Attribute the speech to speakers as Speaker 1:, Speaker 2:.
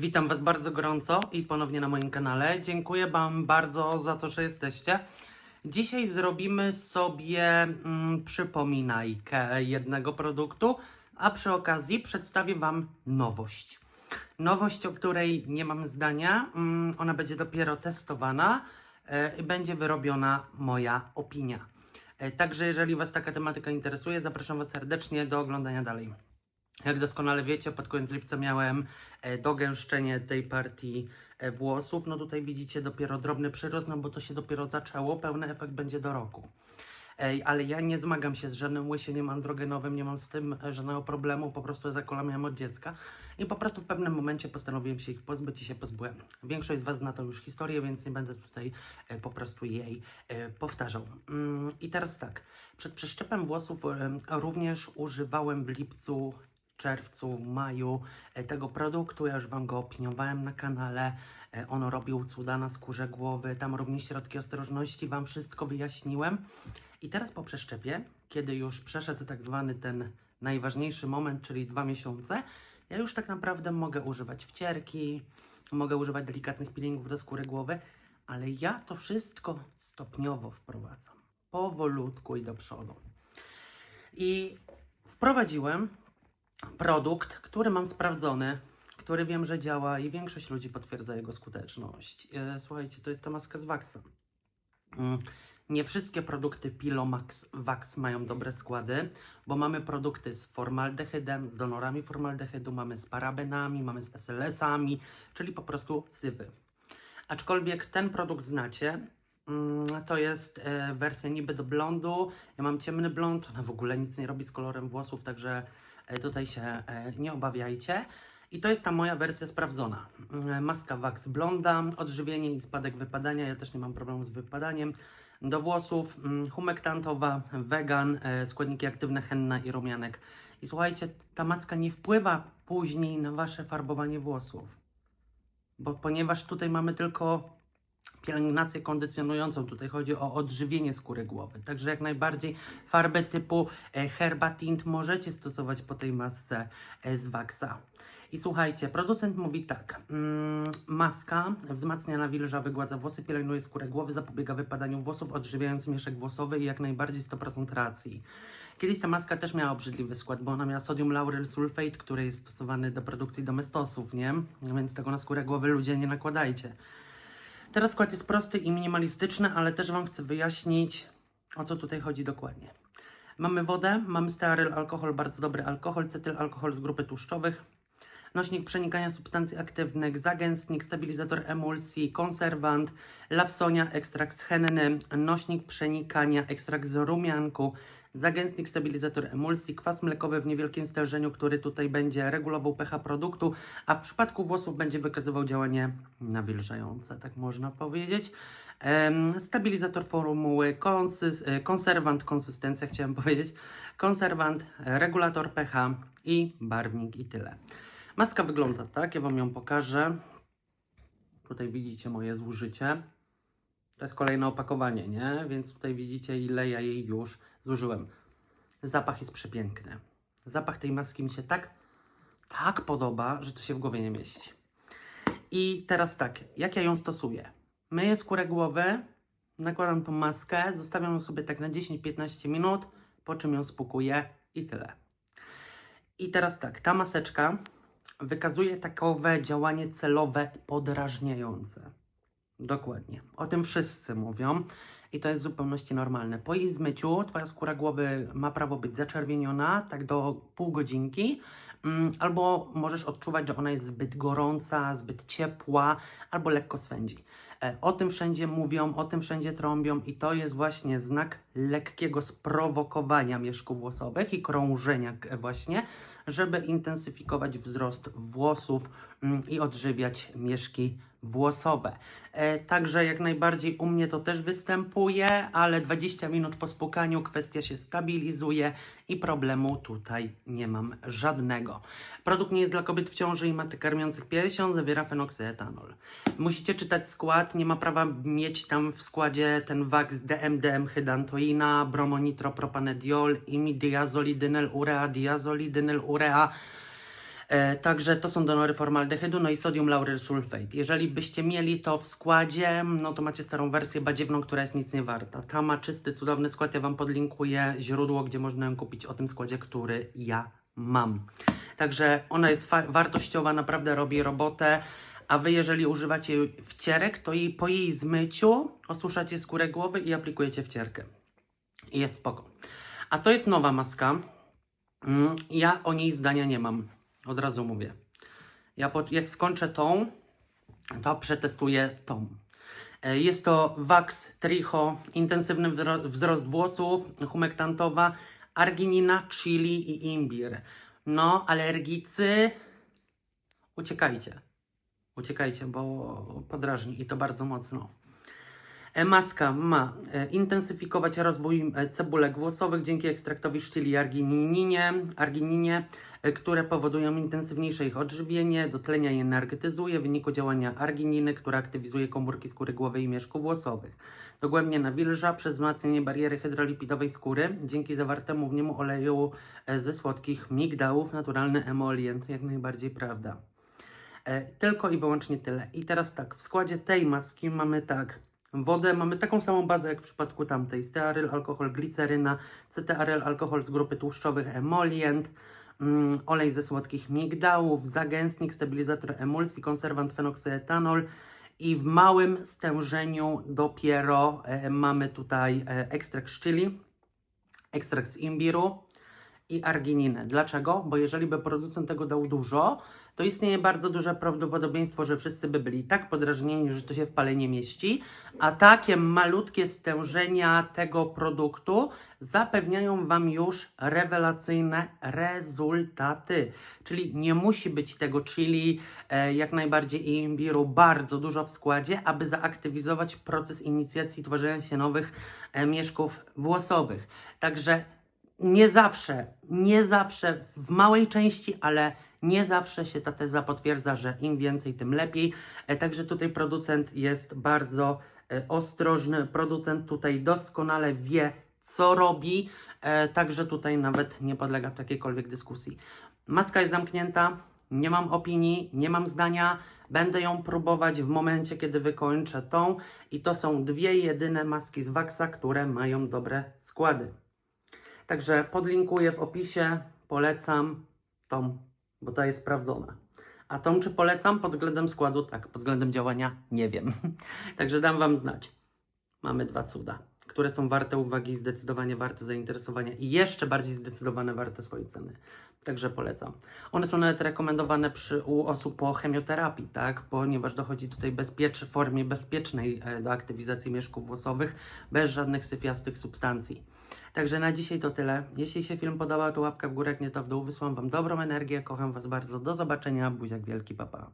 Speaker 1: Witam Was bardzo gorąco i ponownie na moim kanale. Dziękuję Wam bardzo za to, że jesteście. Dzisiaj zrobimy sobie mm, przypominajkę jednego produktu, a przy okazji przedstawię Wam nowość. Nowość, o której nie mam zdania. Mm, ona będzie dopiero testowana e, i będzie wyrobiona moja opinia. E, Także jeżeli Was taka tematyka interesuje, zapraszam Was serdecznie do oglądania dalej. Jak doskonale wiecie, pod koniec lipca miałem e, dogęszczenie tej partii e, włosów. No tutaj widzicie dopiero drobny przyrost, no bo to się dopiero zaczęło. Pełny efekt będzie do roku. Ale ja nie zmagam się z żadnym łysieniem androgenowym, nie mam z tym e, żadnego problemu, po prostu zakola miałem od dziecka i po prostu w pewnym momencie postanowiłem się ich pozbyć i się pozbyłem. Większość z Was zna tą już historię, więc nie będę tutaj po prostu jej powtarzał. Mm, I teraz tak, przed przeszczepem włosów również używałem w lipcu czerwcu, maju e, tego produktu. Ja już Wam go opiniowałem na kanale. E, On robił cuda na skórze głowy. Tam również środki ostrożności. Wam wszystko wyjaśniłem. I teraz po przeszczepie, kiedy już przeszedł tak zwany ten najważniejszy moment, czyli dwa miesiące, ja już tak naprawdę mogę używać wcierki, mogę używać delikatnych peelingów do skóry głowy, ale ja to wszystko stopniowo wprowadzam. Powolutku i do przodu. I wprowadziłem produkt, który mam sprawdzony, który wiem, że działa i większość ludzi potwierdza jego skuteczność. E, Słuchajcie, to jest ta maska z Waxem. Mm, Nie wszystkie produkty Pilomax Wax mają dobre składy, bo mamy produkty z formaldehydem, z donorami formaldehydu, mamy z parabenami, mamy z SLS-ami, czyli po prostu sywy. Aczkolwiek ten produkt znacie, mm, to jest e, wersja niby do blondu. Ja mam ciemny blond, ona w ogóle nic nie robi z kolorem włosów, także tutaj się e, nie obawiajcie. I to jest ta moja wersja sprawdzona. Mm, Maska Wax Blonda, odżywienie i spadek wypadania. Ja też nie mam problemu z wypadaniem. Do włosów mm, humektantowa, wegan, e, składniki aktywne henna i rumianek. I słuchajcie, ta maska nie wpływa później na wasze farbowanie włosów. Bo ponieważ tutaj mamy tylko pielęgnację kondycjonującą, tutaj chodzi o odżywienie skóry głowy. Także jak najbardziej farbę typu e, herba tint możecie stosować po tej masce e, z Waxa. I słuchajcie, producent mówi tak, mm, maska wzmacnia nawilża, wygładza włosy, pielęgnuje skórę głowy, zapobiega wypadaniu włosów, odżywiając mieszek włosowy i jak najbardziej 100% racji. Kiedyś ta maska też miała obrzydliwy skład, bo ona miała sodium lauryl sulfate, który jest stosowany do produkcji domestosów, nie? Więc tego na skórę głowy ludzie nie nakładajcie. Teraz skład jest prosty i minimalistyczny, ale też Wam chcę wyjaśnić, o co tutaj chodzi dokładnie. Mamy wodę, mamy stearyl alkohol, bardzo dobry alkohol, cetyl alkohol z grupy tłuszczowych, nośnik przenikania substancji aktywnych, zagęstnik, stabilizator emulsji, konserwant, lawsonia, ekstrakt z henny, nośnik przenikania, ekstrakt z rumianku, zagęstnik, stabilizator emulsji, kwas mlekowy w niewielkim stężeniu, który tutaj będzie regulował pH produktu, a w przypadku włosów będzie wykazywał działanie nawilżające, tak można powiedzieć. Stabilizator formuły, konsys, e, konserwant, konsystencja chciałem powiedzieć, konserwant, regulator pH i barwnik i tyle. Maska wygląda tak, ja Wam ją pokażę. Tutaj widzicie moje zużycie. To jest kolejne opakowanie, nie? Więc tutaj widzicie, ile ja jej już zużyłem. Zapach jest przepiękny. Zapach tej maski mi się tak, tak podoba, że to się w głowie nie mieści. I teraz tak, jak ja ją stosuję? Myję skórę głowy, nakładam tą maskę, zostawiam ją sobie tak na 10-15 minut, po czym ją spukuję i tyle. I teraz tak, ta maseczka wykazuje takowe działanie celowe podrażniające. Dokładnie. O tym wszyscy mówią i to jest w zupełności normalne. Po jej zmyciu Twoja skóra głowy ma prawo być zaczerwieniona, tak do pół godzinki, mm, albo możesz odczuwać, że ona jest zbyt gorąca, zbyt ciepła, albo lekko swędzi. E, O tym wszędzie mówią, o tym wszędzie trąbią i to jest właśnie znak lekkiego sprowokowania mieszków włosowych i krążenia właśnie, żeby intensyfikować wzrost włosów mm, i odżywiać mieszki włosowe. E, Także jak najbardziej u mnie to też występuje, ale 20 minut po spłukaniu kwestia się stabilizuje i problemu tutaj nie mam żadnego. Produkt nie jest dla kobiet w ciąży i matek karmiących piersią, zawiera fenoksyetanol. Musicie czytać skład, nie ma prawa mieć tam w składzie ten wax DMDM hydantoina, bromonitropropanediol, imidiazolidynyl urea, diazolidynyl urea. E, także to są donory formaldehydu, no i sodium lauryl sulfate. Jeżeli byście mieli to w składzie, no to macie starą wersję badziewną, która jest nic nie warta. Ta ma czysty, cudowny skład, ja Wam podlinkuję źródło, gdzie można ją kupić o tym składzie, który ja mam. Także ona jest wartościowa, naprawdę robi robotę. A wy, jeżeli używacie wcierek, to jej, po jej zmyciu osuszacie skórę głowy i aplikujecie wcierkę. I jest spoko. A to jest nowa maska. Mm, Ja o niej zdania nie mam. Od razu mówię. Ja po, jak skończę tą, to przetestuję tą. E, Jest to Wax Tricho, intensywny wzro- wzrost włosów, humektantowa, arginina, chili i imbir. No, alergicy, uciekajcie. Uciekajcie, bo podrażni i to bardzo mocno. Maska ma e, intensyfikować rozwój e, cebulek włosowych dzięki ekstraktowi sztyli argininie, argininie które powodują intensywniejsze ich odżywienie, dotlenia i energetyzuje w wyniku działania argininy, która aktywizuje komórki skóry głowy i mieszków włosowych. Dogłębnie nawilża przez wzmacnianie bariery hydrolipidowej skóry dzięki zawartemu w nim oleju e, ze słodkich migdałów, naturalny emolient, jak najbardziej prawda. Tylko i wyłącznie tyle. I teraz tak, w składzie tej maski mamy tak, wodę, mamy taką samą bazę jak w przypadku tamtej, stearyl, alkohol, gliceryna, cetearyl, alkohol z grupy tłuszczowych, emolient, mm, olej ze słodkich migdałów, zagęstnik, stabilizator emulsji, konserwant fenoksyetanol i w małym stężeniu dopiero e, mamy tutaj e, ekstrakt szczyli, ekstrakt z imbiru, i argininę. Dlaczego? Bo jeżeli by producent tego dał dużo, to istnieje bardzo duże prawdopodobieństwo, że wszyscy by byli tak podrażnieni, że to się w pale nie mieści, a takie malutkie stężenia tego produktu zapewniają Wam już rewelacyjne rezultaty. Czyli nie musi być tego chili, e, jak najbardziej i imbiru bardzo dużo w składzie, aby zaaktywizować proces inicjacji tworzenia się nowych e, mieszków włosowych. Także nie zawsze, nie zawsze, w małej części, ale nie zawsze się ta teza potwierdza, że im więcej, tym lepiej. E, Także tutaj producent jest bardzo e, ostrożny. Producent tutaj doskonale wie, co robi. E, Także tutaj nawet nie podlega takiejkolwiek dyskusji. Maska jest zamknięta. Nie mam opinii, nie mam zdania. Będę ją próbować w momencie, kiedy wykończę tą. I to są dwie jedyne maski z Waxa, które mają dobre składy. Także podlinkuję w opisie, polecam tą, bo ta jest sprawdzona. A tą czy polecam pod względem składu? Tak, pod względem działania nie wiem. Także dam Wam znać. Mamy dwa cuda, które są warte uwagi zdecydowanie warte zainteresowania i jeszcze bardziej zdecydowane warte swojej ceny. Także polecam. One są nawet rekomendowane przy, u osób po chemioterapii, tak? Ponieważ dochodzi tutaj bezpiecz, formie bezpiecznej e, do aktywizacji mieszków włosowych, bez żadnych syfiastych substancji. Także na dzisiaj to tyle. Jeśli się film podobał, to łapka w górę, nie to w dół. Wysłam Wam dobrą energię. Kocham Was bardzo. Do zobaczenia. Buziak wielki, papa.